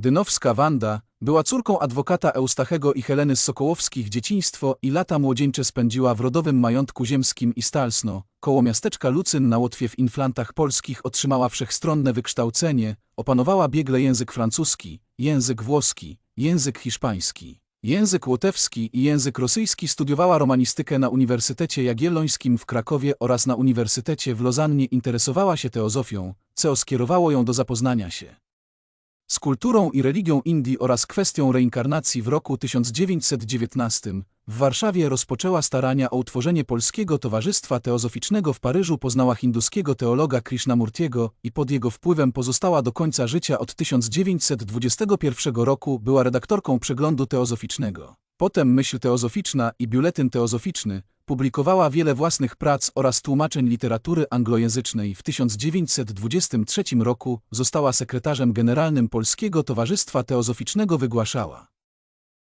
Dynowska Wanda była córką adwokata Eustachego i Heleny z Sokołowskich. Dzieciństwo i lata młodzieńcze spędziła w rodowym majątku ziemskim i Stalsno, koło miasteczka Lucyn na Łotwie w Inflantach Polskich otrzymała wszechstronne wykształcenie, opanowała biegle język francuski, język włoski, język hiszpański. Język łotewski i język rosyjski studiowała romanistykę na Uniwersytecie Jagiellońskim w Krakowie oraz na Uniwersytecie w Lozannie interesowała się teozofią, co skierowało ją do zapoznania się z kulturą i religią Indii oraz kwestią reinkarnacji w roku 1919 w Warszawie rozpoczęła starania o utworzenie Polskiego Towarzystwa Teozoficznego w Paryżu poznała hinduskiego teologa Krishnamurtiego i pod jego wpływem pozostała do końca życia od 1921 roku była redaktorką przeglądu teozoficznego. Potem Myśl Teozoficzna i Biuletyn Teozoficzny publikowała wiele własnych prac oraz tłumaczeń literatury anglojęzycznej. W 1923 roku została sekretarzem generalnym Polskiego Towarzystwa Teozoficznego wygłaszała.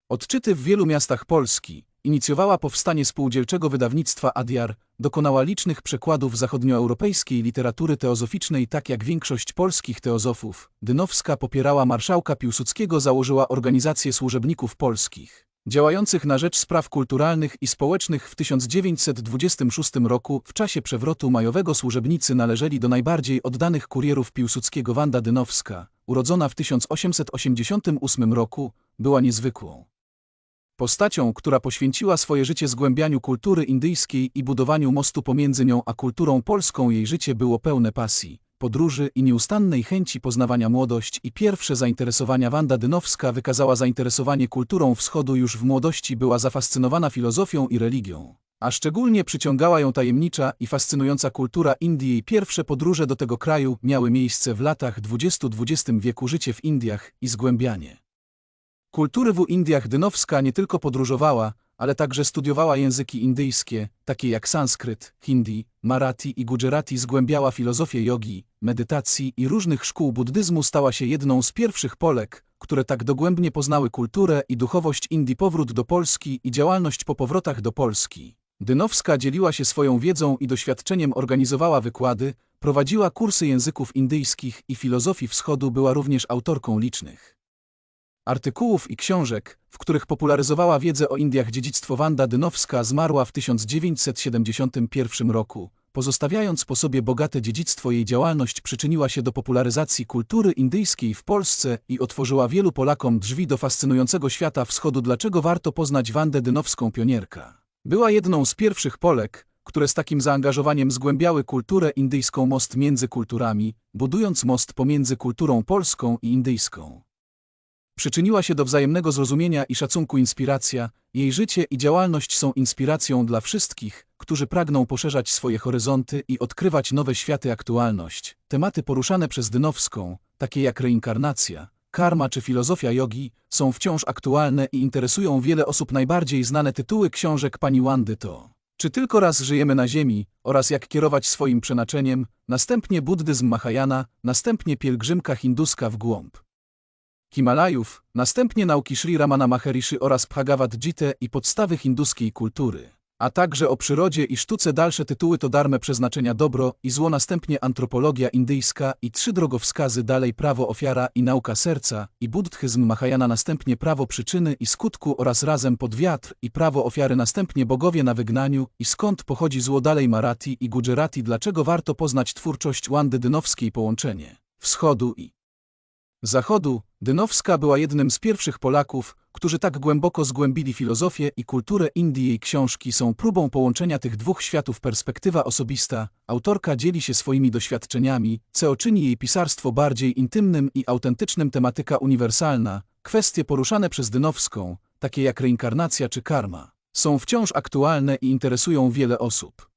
Odczyty w wielu miastach Polski, inicjowała powstanie spółdzielczego wydawnictwa Adiar, dokonała licznych przekładów zachodnioeuropejskiej literatury teozoficznej tak jak większość polskich teozofów. Dynowska popierała marszałka Piłsudskiego założyła organizację służebników polskich działających na rzecz spraw kulturalnych i społecznych w 1926 roku w czasie przewrotu majowego służebnicy należeli do najbardziej oddanych kurierów Piłsudskiego Wanda Dynowska, urodzona w 1888 roku, była niezwykłą. Postacią, która poświęciła swoje życie zgłębianiu kultury indyjskiej i budowaniu mostu pomiędzy nią a kulturą polską jej życie było pełne pasji, podróży i nieustannej chęci poznawania młodość i pierwsze zainteresowania Wanda Dynowska wykazała zainteresowanie kulturą wschodu już w młodości była zafascynowana filozofią i religią. A szczególnie przyciągała ją tajemnicza i fascynująca kultura Indii. Pierwsze podróże do tego kraju miały miejsce w latach 20-20 wieku życie w Indiach i zgłębianie. Kultury w Indiach Dynowska nie tylko podróżowała, ale także studiowała języki indyjskie, takie jak sanskryt, hindi, marathi i gujarati, zgłębiała filozofię jogi, medytacji i różnych szkół buddyzmu, stała się jedną z pierwszych Polek, które tak dogłębnie poznały kulturę i duchowość Indii. Powrót do Polski i działalność po powrotach do Polski. Dynowska dzieliła się swoją wiedzą i doświadczeniem, organizowała wykłady, prowadziła kursy języków indyjskich i filozofii wschodu, była również autorką licznych artykułów i książek, w których popularyzowała wiedzę o Indiach. Dziedzictwo Wanda Dynowska zmarła w 1971 roku. Pozostawiając po sobie bogate dziedzictwo, jej działalność przyczyniła się do popularyzacji kultury indyjskiej w Polsce i otworzyła wielu Polakom drzwi do fascynującego świata wschodu. Dlaczego warto poznać Wandę Dynowską pionierka? Była jedną z pierwszych Polek, które z takim zaangażowaniem zgłębiały kulturę indyjską most między kulturami, budując most pomiędzy kulturą polską i indyjską. Przyczyniła się do wzajemnego zrozumienia i szacunku inspiracja, jej życie i działalność są inspiracją dla wszystkich, którzy pragną poszerzać swoje horyzonty i odkrywać nowe światy aktualność. Tematy poruszane przez Dynowską, takie jak reinkarnacja, karma czy filozofia jogi, są wciąż aktualne i interesują wiele osób. Najbardziej znane tytuły książek pani Wandy to Czy tylko raz żyjemy na Ziemi oraz jak kierować swoim przenaczeniem, następnie buddyzm Mahayana, następnie pielgrzymka hinduska w głąb. Himalajów, następnie nauki Sri Ramana Maharishi oraz Bhagavad Gita i podstawy hinduskiej kultury, a także o przyrodzie i sztuce dalsze tytuły to darme przeznaczenia dobro i zło następnie antropologia indyjska i trzy drogowskazy dalej prawo ofiara i nauka serca i buddhyzm Mahayana następnie prawo przyczyny i skutku oraz razem pod wiatr i prawo ofiary następnie bogowie na wygnaniu i skąd pochodzi zło dalej Marathi i Gujarati dlaczego warto poznać twórczość Wandy Dynowskiej połączenie wschodu i Zachodu, Dynowska była jednym z pierwszych Polaków, którzy tak głęboko zgłębili filozofię i kulturę Indii. Jej książki są próbą połączenia tych dwóch światów. Perspektywa osobista, autorka dzieli się swoimi doświadczeniami, co czyni jej pisarstwo bardziej intymnym i autentycznym. Tematyka uniwersalna, kwestie poruszane przez Dynowską, takie jak reinkarnacja czy karma, są wciąż aktualne i interesują wiele osób.